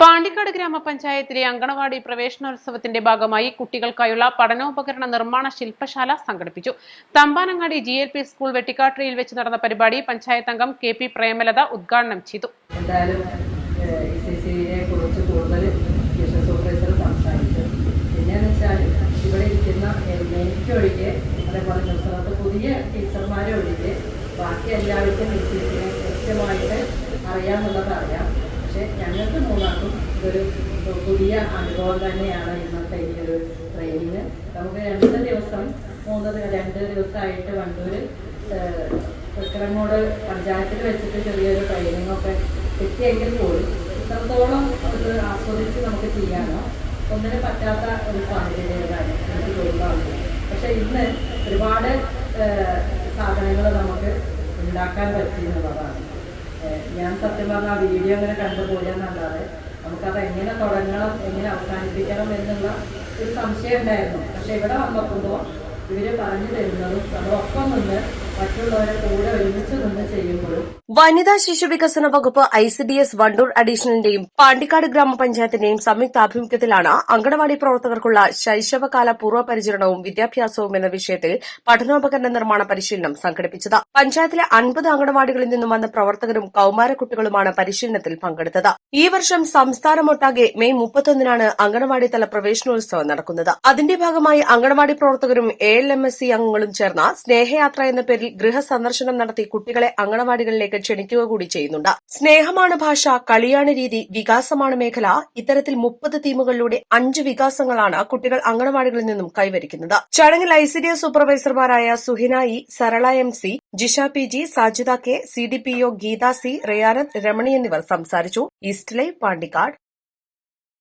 പാണ്ടിക്കാട് ഗ്രാമപഞ്ചായത്തിലെ അങ്കണവാടി പ്രവേശനോത്സവത്തിന്റെ ഭാഗമായി കുട്ടികൾക്കായുള്ള പഠനോപകരണ നിർമ്മാണ ശില്പശാല സംഘടിപ്പിച്ചു. Thampanangadi G L P school വെട്ടിക്കാട്ടിയിൽ വെച്ച് നടന്ന പരിപാടി പഞ്ചായത്ത് അംഗം കെ പി പ്രേമലത ഉദ്ഘാടനം ചെയ്തു. എന്തായാലും കൂടുതൽ ഇവിടെ പുതിയ ടീച്ചർമാരെ ബാക്കി എല്ലാവർക്കും അറിയാം. പക്ഷേ ഞങ്ങൾക്ക് മൂന്നാർക്കും ഇതൊരു പുതിയ അനുഭവം തന്നെയാണ് ഇന്നത്തെ ഈ ഒരു ട്രെയിനിങ് നമുക്ക് രണ്ട് ദിവസം മൂന്ന് രണ്ട് ദിവസമായിട്ട് വണ്ടൂർ തൃക്കരങ്ങോട് പഞ്ചായത്തിൽ വെച്ചിട്ട് ചെറിയൊരു ട്രെയിനിങ് ഒക്കെ കിട്ടിയെങ്കിൽ പോലും ഇത്രത്തോളം അത് ആസ്വദിച്ച് നമുക്ക് ചെയ്യാനോ ഒന്നിനും പറ്റാത്ത ഒരു സാഹചര്യങ്ങളാണ് എനിക്ക് തോന്നുന്നത് പക്ഷെ ഇന്ന് ഒരുപാട് സാധനങ്ങൾ നമുക്ക് ഉണ്ടാക്കാൻ പറ്റി എന്നുള്ളതാണ്. ഞാൻ സത്യം പറഞ്ഞാൽ ആ വീഡിയോ ഇങ്ങനെ കണ്ടുപോയെന്നല്ലാതെ നമുക്കത് എങ്ങനെ തുടങ്ങണം എങ്ങനെ അവസാനിപ്പിക്കണം എന്നുള്ള ഒരു സംശയം ഉണ്ടായിരുന്നു. പക്ഷെ ഇവിടെ വന്നപ്പോൾ ഇവർ പറഞ്ഞു തരുന്നതും അതോടൊപ്പം നിന്ന് വനിതാ ശിശു വികസന വകുപ്പ് I C D S Wandoor അഡീഷണലിന്റെയും Pandikkad ഗ്രാമപഞ്ചായത്തിന്റെയും സംയുക്താഭിമുഖ്യത്തിലാണ് അങ്കണവാടി പ്രവർത്തകർക്കുള്ള ശൈശവകാല പൂർവപരിചരണവും വിദ്യാഭ്യാസവും എന്ന വിഷയത്തിൽ പഠനോപകരണ നിർമ്മാണ പരിശീലനം സംഘടിപ്പിച്ചത്. പഞ്ചായത്തിലെ അൻപത് അങ്കണവാടികളിൽ നിന്നും വന്ന പ്രവർത്തകരും കൌമാരക്കുട്ടികളുമാണ് പരിശീലനത്തിൽ പങ്കെടുത്തത്. ഈ വർഷം സംസ്ഥാനമൊട്ടാകെ മെയ് മുപ്പത്തൊന്നിനാണ് അങ്കണവാടി തല പ്രവേശനോത്സവം നടക്കുന്നത്. അതിന്റെ ഭാഗമായി അങ്കണവാടി പ്രവർത്തകരും A L M S C അംഗങ്ങളും ചേർന്ന സ്നേഹയാത്ര എന്ന പേരിൽ ഗൃഹസന്ദർശനം നടത്തി കുട്ടികളെ അങ്കണവാടികളിലേക്ക് ക്ഷണിക്കുക കൂടി ചെയ്യുന്നുണ്ട്. സ്നേഹമാണ് ഭാഷ കളിയാണ് രീതി വികാസമാണ് മേഖല. ഇത്തരത്തിൽ മുപ്പത് തീമുകളിലൂടെ അഞ്ച് വികാസങ്ങളാണ് കുട്ടികൾ അങ്കണവാടികളിൽ നിന്നും കൈവരിക്കുന്നത്. ചടങ്ങിൽ I C D S സൂപ്പർവൈസർമാരായ Suhina E Sarala M C Jisha P G Sajida K C D P O Geetha C Riyanath Ramani എന്നിവർ സംസാരിച്ചു. ഈസ്റ്റ്ലൈ പാണ്ടിക്കാട്.